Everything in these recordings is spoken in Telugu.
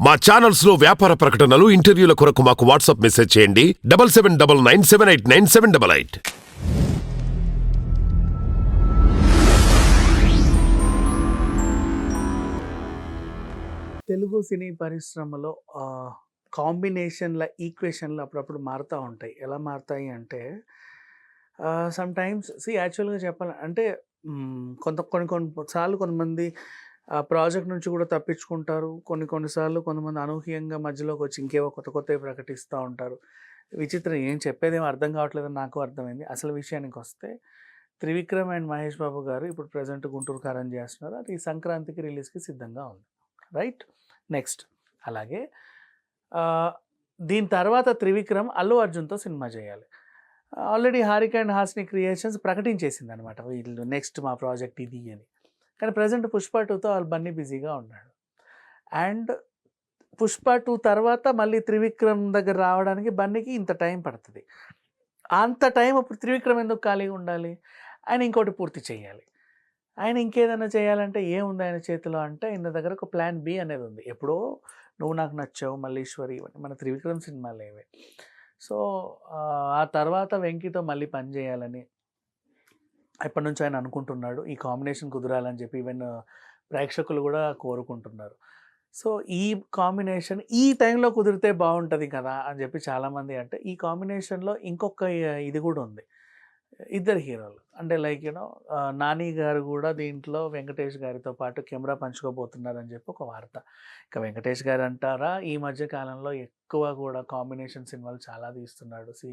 మా ఛానల్స్లో వ్యాపార ప్రకటనలు ఇంటర్వ్యూల కొరకు మాకు వాట్సాప్ మెసేజ్ చేయండి double seven double nine seven eight nine seven double eight Telugu సినీ పరిశ్రమలో కాంబినేషన్‌ల ఈక్వేషన్‌లు అప్పుడప్పుడు మారుతూ ఉంటాయి. ఎలా మారతాయి అంటే సమ్ టైమ్స్ సీ యాక్చువల్‌గా చెప్పాలి అంటే కొంత కొన్ని కొన్ని సార్లు కొంతమంది ఆ ప్రాజెక్ట్ నుంచి కూడా తప్పించుకుంటారు. కొన్ని కొన్ని సార్లు కొంతమంది అనూహ్యంగా మధ్యలోకొచ్చి ఇంకేవో కొత్త కొత్తవి ప్రకటిస్తూ ఉంటారు. విచిత్రం ఏం చెప్పేదేమో అర్థం కావట్లేదని నాకు అర్థమైంది. అసలు విషయానికి వస్తే త్రివిక్రమ్ అండ్ మహేష్ బాబు గారు ఇప్పుడు ప్రజెంట్ 'గుంటూరు కారం' చేస్తున్నారు. అది సంక్రాంతికి రిలీజ్‌కి సిద్ధంగా ఉంది. రైట్? నెక్స్ట్ అలాగే దీని తర్వాత త్రివిక్రమ్ అల్లు అర్జున్‌తో సినిమా చేయాలి. Already 'Haarika and Hassine creations' ప్రకటించేసింది అనమాట వీళ్ళు నెక్స్ట్ మా ప్రాజెక్ట్ ఇది అని. కానీ ప్రజెంట్ 'పుష్ప టూతో వాళ్ళు బన్నీ బిజీగా ఉన్నాడు. అండ్ 'పుష్ప టూ తర్వాత మళ్ళీ త్రివిక్రమ్ దగ్గర రావడానికి బన్నీకి ఇంత టైం పడుతుంది అంత టైం అప్పుడు త్రివిక్రమ్ ఎందుకు ఖాళీగా ఉండాలి? ఆయన ఇంకోటి పూర్తి చేయాలి. ఆయన ఇంకేదైనా చేయాలంటే ఏముంది ఆయన చేతిలో అంటే ఆయన దగ్గర ఒక ప్లాన్ బి అనేది ఉంది. ఎప్పుడో 'నువ్వు నాకు నచ్చావు', 'మల్లీశ్వరి' ఇవన్నీ మన త్రివిక్రమ్ సినిమాలు ఏవే సో ఆ తర్వాత 'వెంకితో' మళ్ళీ పని చేయాలని ఎప్పటినుంచో ఆయన అనుకుంటున్నాడు. ఈ కాంబినేషన్ కుదరాలని చెప్పి ఈవెన్ ప్రేక్షకులు కూడా కోరుకుంటున్నారు. సో ఈ కాంబినేషన్ ఈ టైంలో కుదిరితే బాగుంటుంది కదా! అని చెప్పి చాలామంది అంటే ఈ కాంబినేషన్‌లో ఇంకొక ఇది కూడా ఉంది. ఇద్దరు హీరోలు. అంటే లైక్ యూనో 'నాని' గారు కూడా దీంట్లో వెంకటేష్ గారితో పాటు కెమెరా పంచుకోబోతున్నారని చెప్పి ఒక వార్త. ఇక వెంకటేష్ గారు అంటారా ఈ మధ్య కాలంలో ఎక్కువ కూడా కాంబినేషన్ సినిమాలు చాలా తీస్తున్నాడు. సి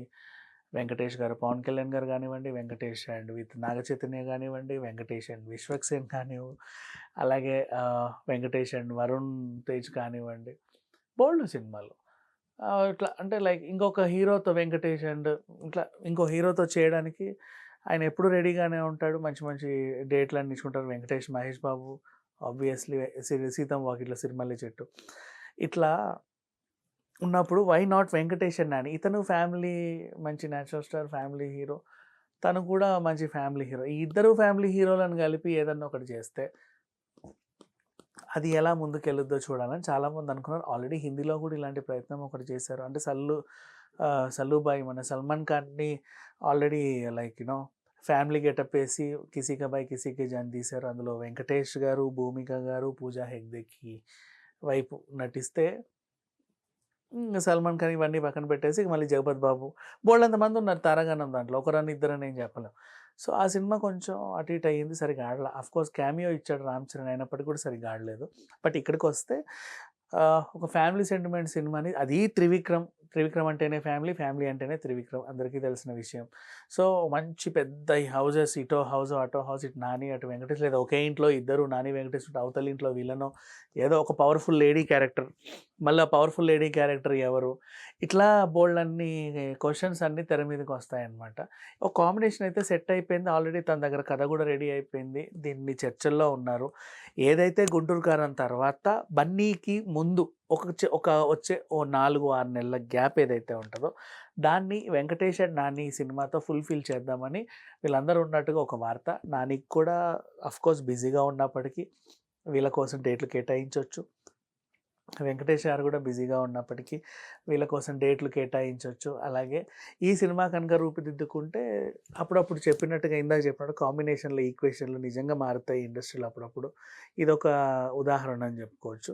వెంకటేష్ గారు 'పవన్ కళ్యాణ్' గారు కానివ్వండి, వెంకటేష్ అండ్ విత్ నాగ చైతన్య కానివ్వండి, వెంకటేష్ అండ్ విశ్వక్సేన్ సేన్ అలాగే వెంకటేష్ అండ్ వరుణ్ తేజ్ కానివ్వండి. బోల్డ్ సినిమాలు. ఇట్లా అంటే లైక్ ఇంకొక హీరోతో వెంకటేష్ అండ్ ఇట్లా ఇంకో హీరోతో చేయడానికి ఆయన ఎప్పుడు రెడీగానే ఉంటాడు. మంచి మంచి డేట్‌లన్నీ ఇచ్చుకుంటారు. వెంకటేష్, మహేష్ బాబు ఆబ్వియస్లీ సీతం 'సీతమ్మ వాకిట్ల సిరిమల్లె చెట్టు' ఇట్లా ఉన్నప్పుడు వై నాట్ వెంకటేష్ అని నాని? ఇతను ఫ్యామిలీ మంచి న్యాచురల్ స్టార్ ఫ్యామిలీ హీరో. తను కూడా మంచి ఫ్యామిలీ హీరో. ఈ ఇద్దరు ఫ్యామిలీ హీరోలను కలిపి ఏదన్నా ఒకటి చేస్తే అది ఎలా ముందుకెళ్ళొద్దో చూడాలని చాలామంది అనుకున్నారు. ఆల్రెడీ హిందీలో కూడా ఇలాంటి ప్రయత్నం ఒకటి చేశారు. అంటే సల్లు సల్లుబాయి మన Salman ఖాన్‌ని already like you know family getup వేసి కిసిక బై భాయ్ జన్ తీశారు. అందులో వెంకటేష్ గారు, భూమిక గారు, పూజా హెగ్డేకి వైపు నటిస్తే సల్మాన్ ఖాన్ ఇవన్నీ పక్కన పెట్టేసి మళ్ళీ 'జగపతి బాబు' బోళ్ళంత మంది ఉన్నారు తారాగణం దాంట్లో. ఒకరని ఇద్దరని ఏం చెప్పలేం. సో ఆ సినిమా కొంచెం అటు ఇటు అయ్యింది. సరిగా ఆడలే అఫ్ ఆఫ్‌కోర్స్ క్యామియో ఇచ్చాడు రామ్ చరణ్ అయినప్పటికీ కూడా సరిగా ఆడలేదు. బట్ ఇక్కడికి వస్తే ఒక ఫ్యామిలీ సెంటిమెంట్ సినిమాని అది త్రివిక్రమ్. త్రివిక్రమ్ అంటేనే ఫ్యామిలీ, ఫ్యామిలీ అంటేనే త్రివిక్రమ్ అందరికీ తెలిసిన విషయం. సో మంచి పెద్ద ఈ హౌజెస్ ఇటో హౌస్, అటో హౌస్, ఇటు నాని, అటు వెంకటేష్ లేదా ఒకే ఇంట్లో ఇద్దరు నాని, వెంకటేష్ ఉంటే అవతల ఇంట్లో విలనో ఏదో ఒక పవర్‌ఫుల్ లేడీ క్యారెక్టర్. మళ్ళీ ఆ పవర్‌ఫుల్ లేడీ క్యారెక్టర్ ఎవరు? ఇట్లా బోల్డన్ని క్వశ్చన్స్ అన్నీ తెర మీదకి వస్తాయన్నమాట ఒక కాంబినేషన్ అయితే సెట్ అయిపోయింది. ఆల్రెడీ తన దగ్గర కథ కూడా రెడీ అయిపోయింది. దీన్ని చర్చల్లో ఉన్నారు. ఏదైతే 'గుంటూరు కారం' తర్వాత బన్నీకి ముందు ఒక ఒక వచ్చే ఓ 4, 6 నెలల గ్యాప్ ఏదైతే ఉంటుందో దాన్ని వెంకటేష్ అండ్ నాని సినిమాతో ఫుల్‌ఫిల్ చేద్దామని వీళ్ళందరూ ఉన్నట్టుగా ఒక వార్త. నానికి కూడా అఫ్కోర్స్ బిజీగా ఉన్నప్పటికీ వీళ్ళ కోసం డేట్లు కేటాయించవచ్చు వెంకటేష్ గారు కూడా బిజీగా ఉన్నప్పటికీ వీళ్ళ కోసం డేట్లు కేటాయించవచ్చు అలాగే ఈ సినిమా కనుక రూపుదిద్దుకుంటే అప్పుడప్పుడు చెప్పినట్టుగా ఇందాక చెప్పినట్టు కాంబినేషన్లో ఈక్వేషన్‌లు నిజంగా మారుతాయి ఇండస్ట్రీలో అప్పుడప్పుడు. ఇదొక ఉదాహరణ అని చెప్పుకోవచ్చు.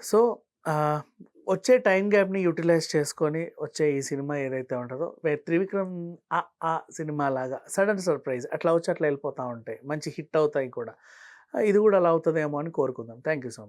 సో వచ్చే టైం గ్యాప్‌ని యుటిలైజ్ చేసుకొని వచ్చే ఈ సినిమా ఏదైతే ఉంటుందో త్రివిక్రమ్ ఆ ఆ' సినిమాలాగా సడన్ సర్ప్రైజ్ అట్లా వచ్చి అట్లా వెళ్ళిపోతూ ఉంటాయి. మంచి హిట్ అవుతాయి కూడా. ఇది కూడా అలా అవుతుందేమో అని కోరుకుందాం. Thank you so much.